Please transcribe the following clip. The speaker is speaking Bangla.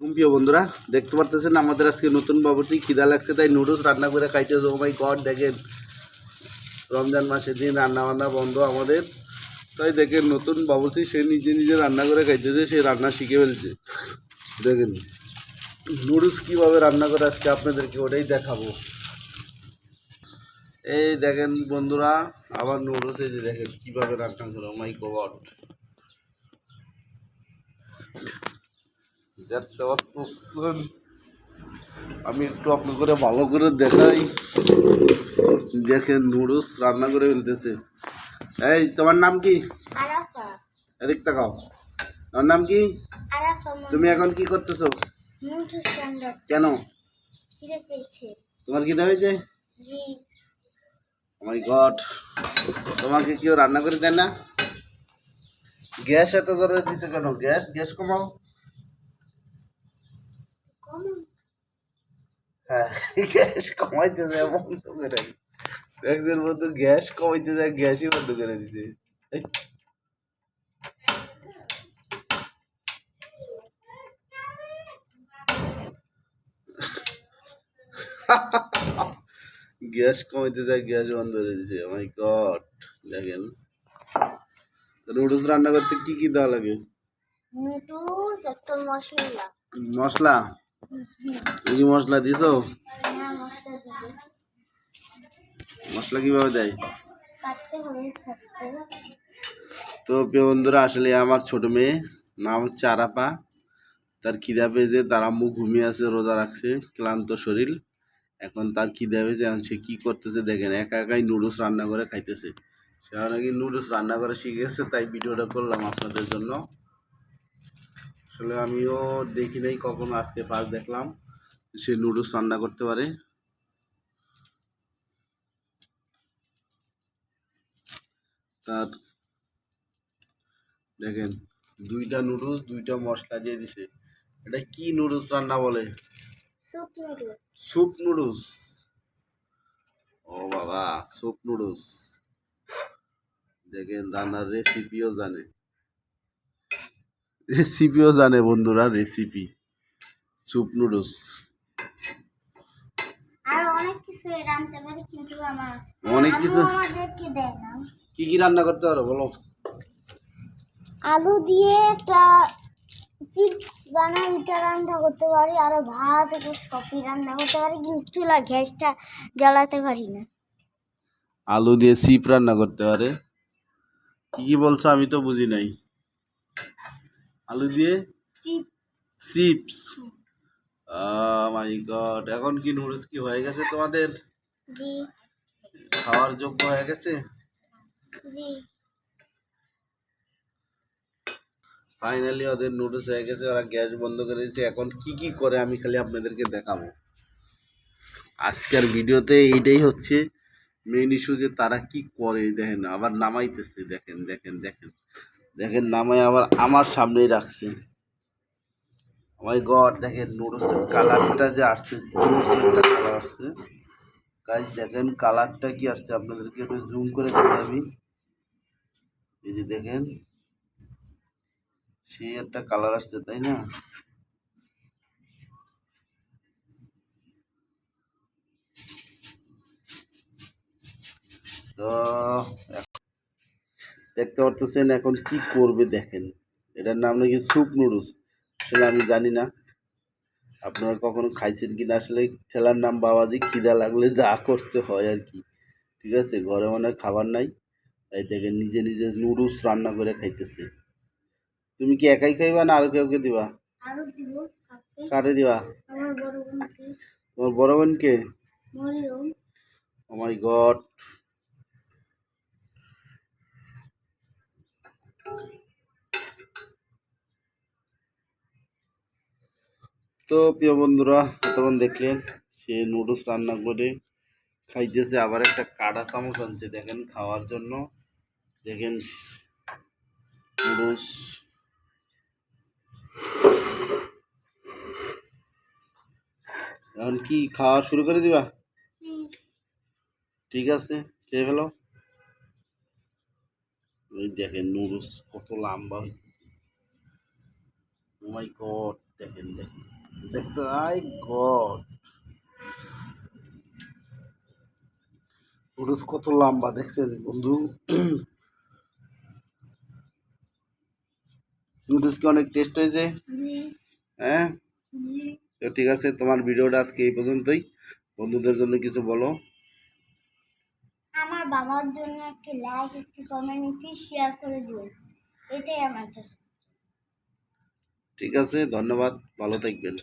প্রিয় বন্ধুরা, দেখতে পারতেছেন আমাদের আজকে নতুন বাবুর্চি খিদা লাগছে, তাই নুডলস রান্না করে খাইতে ও মাই গড, দেখেন, রমজান মাসের দিন রান্না বান্না বন্ধ আমাদের। তাই দেখেন, নতুন বাবুর্চি সে নিজে নিজে রান্না করে খাইতেছে সে রান্না শিখে ফেলছে। দেখেন নুডলস কীভাবে রান্না করে আজকে আপনাদেরকে ওটাই দেখাবো। এই দেখেন বন্ধুরা, আবার নুডলস এই যে দেখেন কীভাবে রান্না করে মাই গড দেখতে পাচ্ছেন। আমি একটু আপনার করে ভালো করে দেখাই। দেখেন নুডলস রান্না করে ফেলতেছে। এই তোমার নাম কি? এদিক তাকাও তোমার নাম কি? তুমি এখন কি করতেছো? কেন? তোমার কি হয়েছে মাই গড তোমাকে কেউ রান্না করে দেয় না? গ্যাস এত জোরে দিছে কেন? গ্যাস গ্যাস কমাও কমন হ্যাঁ গ্যাস কমাইতে যায় বন্ধ করে। একজন বন্ধু গ্যাস কমাইতে যায় গ্যাসই বন্ধ করে দিছে। গ্যাস কমাইতে যায় গ্যাস বন্ধ করে দিছে। মাই গড দেখেন। নুডলস রান্না করতে কি কি দেওয়া লাগে? নুডলস একটা মশলা। মশলা? মশলা দিছো? হ্যাঁ মশলা কীভাবে দেয়? তো প্রিয় বন্ধুরা আসলে আমার ছোট মেয়ে নাম হচ্ছে আরাপা তার খিদা পেয়েছে তার আম্মু ঘুমিয়ে আছে রোজা রাখছে ক্লান্ত শরীর। এখন তার খিদা পেয়েছে এখন সে কী করতেছে দেখেন একা একাই নুডলস রান্না করে খাইতেছে। সে নাকি নুডলস রান্না করে শিখেছে তাই ভিডিওটা করলাম আপনাদের জন্য। আসলে আমিও দেখি নাই কখনো আজকে ফার্স্ট দেখলাম সে নুডলস রান্না করতে পারে। তার দেখেন দুইটা নুডলস দুইটা মশলা দিয়ে দিছে। এটা কি নুডলস রান্না বলে? স্যুপ নুডলস স্যুপ নুডলস ও বাবা স্যুপ নুডলস দেখেন রান্নার রেসিপিও জানে। রেসিপিও জানে বন্ধুরা রেসিপি স্যুপ নুডলস আর অনেক কিছু কি কি রান্না করতে পারো বলো? আলু দিয়ে একটা চিপস বানাই ওইটা রান্না করতে পারি আর ভাত একটু সবই রান্না করতে পারি কিন্তু চুলার গ্যাসটা জ্বালাতে পারি না। আলু দিয়ে সিপ রান্না করতে পারে? কি কি বলছো? আমি তো বুঝি নাই। আলু দিয়ে? চিপ চিপস মাই গড এখন কি নুডলস কি হয়ে গেছে তোমাদের? খাওয়ার যোগ্য হয়ে গেছে? ফাইনালি ওদের নুডলস হয়ে গেছে ওরা গ্যাস বন্ধ করে দিয়েছে। এখন কি কি করে আমি খালি আপনাদেরকে দেখাবো। আজকের ভিডিওতে এইটাই হচ্ছে মেন ইস্যু যে তারা কি করে দেখেন আবার নামাইতেছে দেখেন দেখেন দেখেন। দেখেন নামাই আবার আমার সামনেই রাখছে। আমার গড দেখেন নুডলসের কালারটা যে আসছে একটা কালার আসছে। গাইজ দেখেন কালারটা কি আসছে আপনাদেরকে একটু জুম করে দেখি আমি। এই যে দেখেন, সেই একটা কালার আসছে, তাই না? তো দেখতে পারতেছেন এখন কি করবে দেখেন। এটার নাম নাকি স্যুপ নুডলস আসলে আমি জানি না। আপনারা কখনো খাইছেন কি না আসলে খেলার নাম বাবাজি খিদা লাগলে যা করতে হয় আর কি। ঠিক আছে ঘরে মানে খাবার নাই তাই দেখেন নিজে নিজে নুডলস রান্না করে খাইতেছে। তুমি কি একাই খাইবা না আরও কাউকে দিবা? কারে দিবা? তোমার বড় বোনকে? ও মাই গড তো প্রিয় বন্ধুরা তখন দেখলেন সে নুডলস রান্না করে খাইতেছে, আবার একটা কাটা চামচ আনছে, দেখেন খাওয়ার জন্য। দেখেন নুডলস। এখন কি খাওয়া শুরু করে দিবা? ঠিক আছে, খেয়ে ফেলো। ওই দেখেন নুডলস কত লম্বা ও মাই গড দেখেন দেখেন। দেখতে আই গড নুডলস কত লম্বা দেখছেন বন্ধু? নুডলস কি অনেক টেস্ট হয়েছে? হ্যাঁ? তো ঠিক আছে তোমার ভিডিওটা আজকে এই পর্যন্তই। বন্ধুদের জন্য কিছু বলো। আমার বাবার জন্য একটি লাইক একটি কমেন্ট একটি শেয়ার করে দিও। এটাই আমার ঠিক আছে ধন্যবাদ ভালো থাকবেন।